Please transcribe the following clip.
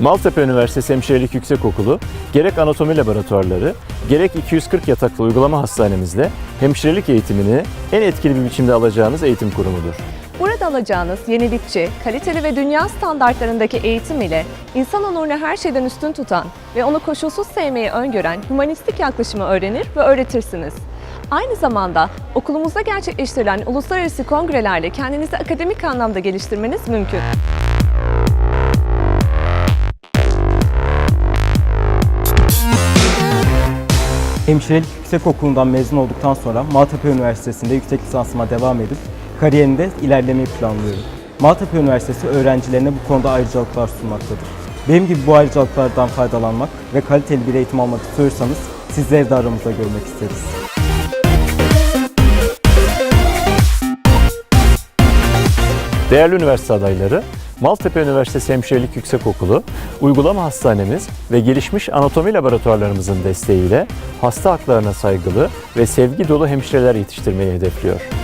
Maltepe Üniversitesi Hemşirelik Yüksekokulu gerek anatomi laboratuvarları, gerek 240 yataklı uygulama hastanemizle hemşirelik eğitimini en etkili bir biçimde alacağınız eğitim kurumudur. Burada alacağınız yenilikçi, kaliteli ve dünya standartlarındaki eğitim ile insan onurunu her şeyden üstün tutan ve onu koşulsuz sevmeyi öngören humanistik yaklaşımı öğrenir ve öğretirsiniz. Aynı zamanda okulumuzda gerçekleştirilen uluslararası kongrelerle kendinizi akademik anlamda geliştirmeniz mümkün. Hemşirelik Yüksekokulu'ndan mezun olduktan sonra Maltepe Üniversitesi'nde yüksek lisansıma devam edip kariyerimde ilerlemeyi planlıyorum. Maltepe Üniversitesi öğrencilerine bu konuda ayrıcalıklar sunmaktadır. Benim gibi bu ayrıcalıklardan faydalanmak ve kaliteli bir eğitim almak istiyorsanız sizleri de aramızda görmek isteriz. Değerli üniversite adayları, Maltepe Üniversitesi Hemşirelik Yüksekokulu, uygulama hastanemiz ve gelişmiş anatomi laboratuvarlarımızın desteğiyle hasta haklarına saygılı ve sevgi dolu hemşireler yetiştirmeyi hedefliyor.